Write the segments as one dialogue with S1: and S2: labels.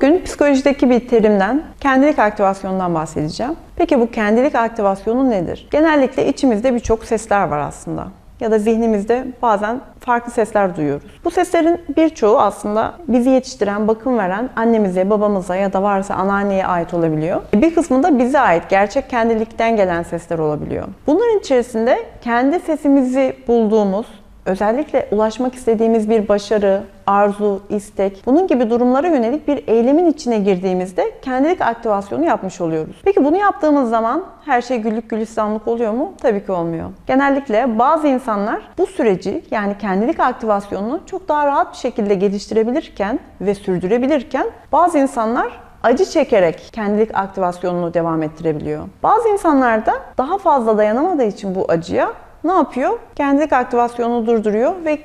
S1: Bugün psikolojideki bir terimden, kendilik aktivasyonundan bahsedeceğim. Peki bu kendilik aktivasyonu nedir? Genellikle içimizde birçok sesler var aslında. Ya da zihnimizde bazen farklı sesler duyuyoruz. Bu seslerin birçoğu aslında bizi yetiştiren, bakım veren annemize, babamıza ya da varsa anneanneye ait olabiliyor. Bir kısmı da bize ait, gerçek kendilikten gelen sesler olabiliyor. Bunların içerisinde kendi sesimizi bulduğumuz, özellikle ulaşmak istediğimiz bir başarı, arzu, istek, bunun gibi durumlara yönelik bir eylemin içine girdiğimizde kendilik aktivasyonu yapmış oluyoruz. Peki bunu yaptığımız zaman her şey güllük gülistanlık oluyor mu? Tabii ki olmuyor. Genellikle bazı insanlar bu süreci yani kendilik aktivasyonunu çok daha rahat bir şekilde geliştirebilirken ve sürdürebilirken bazı insanlar acı çekerek kendilik aktivasyonunu devam ettirebiliyor. Bazı insanlar da daha fazla dayanamadığı için bu acıya ne yapıyor? Kendilik aktivasyonunu durduruyor ve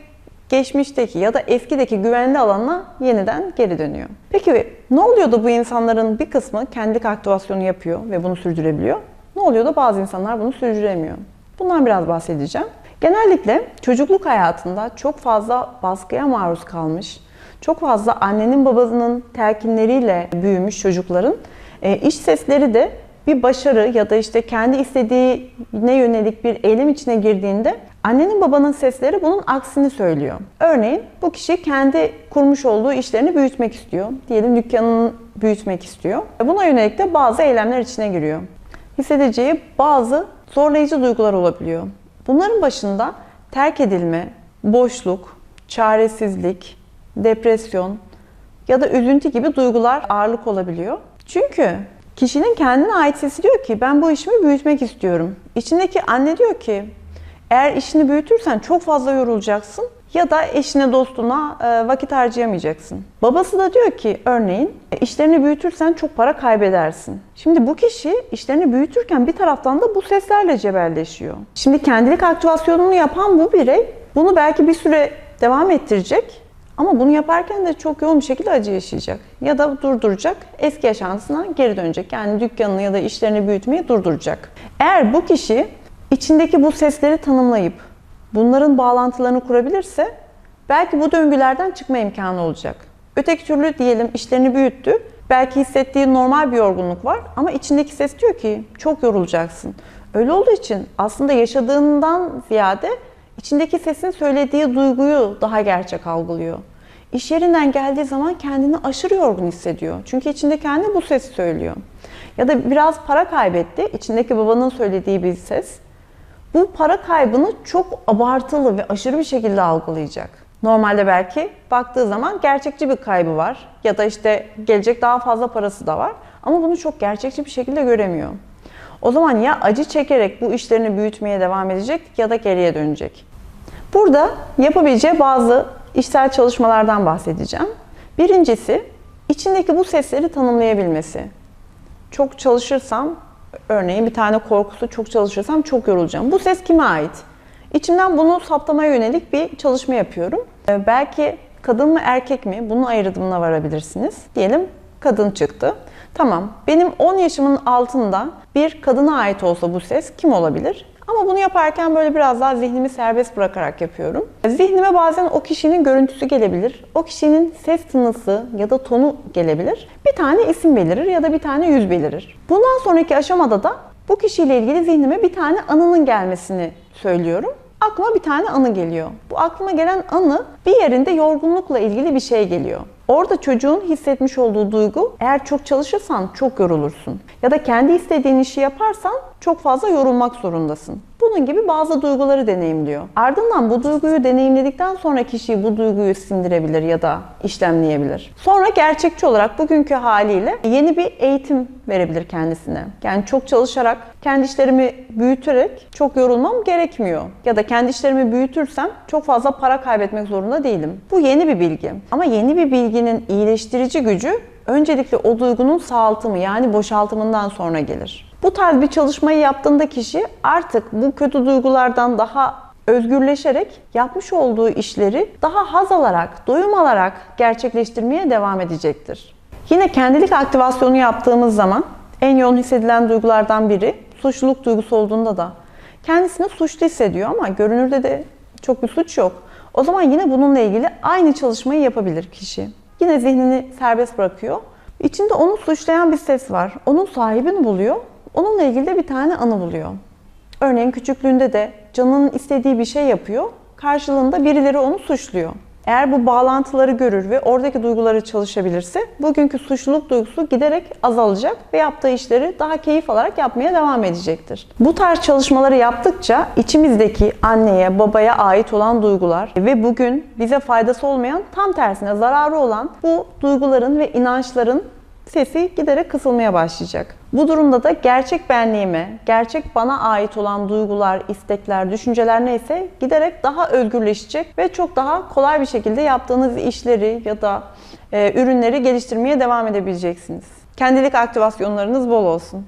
S1: geçmişteki ya da eskideki güvenli alanına yeniden geri dönüyor. Peki ne oluyor da bu insanların bir kısmı kendilik aktivasyonu yapıyor ve bunu sürdürebiliyor? Ne oluyor da bazı insanlar bunu sürdüremiyor? Bundan biraz bahsedeceğim. Genellikle çocukluk hayatında çok fazla baskıya maruz kalmış, çok fazla annenin babasının telkinleriyle büyümüş çocukların e, iç sesleri de bir başarı ya da işte kendi istediğine yönelik bir eylem içine girdiğinde annenin babanın sesleri bunun aksini söylüyor. Örneğin bu kişi kendi kurmuş olduğu işlerini büyütmek istiyor. Diyelim dükkanını büyütmek istiyor. Buna yönelik de bazı eylemler içine giriyor. Hissedeceği bazı zorlayıcı duygular olabiliyor. Bunların başında terk edilme, boşluk, çaresizlik, depresyon ya da üzüntü gibi duygular ağırlık olabiliyor. Çünkü Kişinin kendine ait sesi diyor ki ben bu işimi büyütmek istiyorum. İçindeki anne diyor ki eğer işini büyütürsen çok fazla yorulacaksın ya da eşine dostuna e, vakit harcayamayacaksın. Babası da diyor ki örneğin "E, işlerini büyütürsen çok para kaybedersin. Şimdi bu kişi işlerini büyütürken bir taraftan da bu seslerle cebelleşiyor. Şimdi kendilik aktivasyonunu yapan bu birey bunu belki bir süre devam ettirecek ama bunu yaparken de çok yoğun bir şekilde acı yaşayacak. Ya da durduracak, eski yaşantısına geri dönecek. Yani dükkanını ya da işlerini büyütmeyi durduracak. Eğer bu kişi içindeki bu sesleri tanımlayıp bunların bağlantılarını kurabilirse belki bu döngülerden çıkma imkanı olacak. Öteki türlü diyelim işlerini büyüttü. Belki hissettiği normal bir yorgunluk var ama içindeki ses diyor ki çok yorulacaksın. Öyle olduğu için aslında yaşadığından ziyade İçindeki sesin söylediği duyguyu daha gerçek algılıyor. İş yerinden geldiği zaman kendini aşırı yorgun hissediyor. Çünkü içinde kendi bu sesi söylüyor. Ya da biraz para kaybetti. İçindeki babanın söylediği bir ses. Bu para kaybını çok abartılı ve aşırı bir şekilde algılayacak. Normalde belki baktığı zaman gerçekçi bir kaybı var. Ya da işte gelecek daha fazla parası da var. Ama bunu çok gerçekçi bir şekilde göremiyor. O zaman ya acı çekerek bu işlerini büyütmeye devam edecek ya da geriye dönecek. Burada yapabileceği bazı işsel çalışmalardan bahsedeceğim. Birincisi içindeki bu sesleri tanımlayabilmesi. Çok çalışırsam, örneğin bir tane korkusu çok çalışırsam çok yorulacağım. Bu ses kime ait? İçimden bunu saptamaya yönelik bir çalışma yapıyorum. Ee, belki kadın mı erkek mi bunun ayrımına varabilirsiniz. Diyelim kadın çıktı. Tamam, benim 10 yaşımın altında bir kadına ait olsa bu ses kim olabilir? Ama bunu yaparken böyle biraz daha zihnimi serbest bırakarak yapıyorum. Zihnime bazen o kişinin görüntüsü gelebilir. O kişinin ses tınısı ya da tonu gelebilir. Bir tane isim belirir ya da bir tane yüz belirir. Bundan sonraki aşamada da bu kişiyle ilgili zihnime bir tane anının gelmesini söylüyorum aklıma bir tane anı geliyor. Bu aklıma gelen anı bir yerinde yorgunlukla ilgili bir şey geliyor. Orada çocuğun hissetmiş olduğu duygu eğer çok çalışırsan çok yorulursun. Ya da kendi istediğin işi yaparsan çok fazla yorulmak zorundasın. Bunun gibi bazı duyguları deneyimliyor. Ardından bu duyguyu deneyimledikten sonra kişi bu duyguyu sindirebilir ya da işlemleyebilir. Sonra gerçekçi olarak bugünkü haliyle yeni bir eğitim verebilir kendisine. Yani çok çalışarak, kendi işlerimi büyüterek çok yorulmam gerekmiyor. Ya da kendi işlerimi büyütürsem çok fazla para kaybetmek zorunda değilim. Bu yeni bir bilgi. Ama yeni bir bilginin iyileştirici gücü öncelikle o duygunun sağaltımı yani boşaltımından sonra gelir. Bu tarz bir çalışmayı yaptığında kişi artık bu kötü duygulardan daha özgürleşerek yapmış olduğu işleri daha haz alarak, doyum alarak gerçekleştirmeye devam edecektir. Yine kendilik aktivasyonu yaptığımız zaman en yoğun hissedilen duygulardan biri suçluluk duygusu olduğunda da kendisini suçlu hissediyor ama görünürde de çok bir suç yok. O zaman yine bununla ilgili aynı çalışmayı yapabilir kişi. Yine zihnini serbest bırakıyor. İçinde onu suçlayan bir ses var. Onun sahibini buluyor. Onunla ilgili de bir tane anı buluyor. Örneğin küçüklüğünde de canının istediği bir şey yapıyor. Karşılığında birileri onu suçluyor. Eğer bu bağlantıları görür ve oradaki duyguları çalışabilirse bugünkü suçluluk duygusu giderek azalacak ve yaptığı işleri daha keyif alarak yapmaya devam edecektir. Bu tarz çalışmaları yaptıkça içimizdeki anneye, babaya ait olan duygular ve bugün bize faydası olmayan tam tersine zararı olan bu duyguların ve inançların sesi giderek kısılmaya başlayacak. Bu durumda da gerçek benliğime, gerçek bana ait olan duygular, istekler, düşünceler neyse giderek daha özgürleşecek ve çok daha kolay bir şekilde yaptığınız işleri ya da e, ürünleri geliştirmeye devam edebileceksiniz. Kendilik aktivasyonlarınız bol olsun.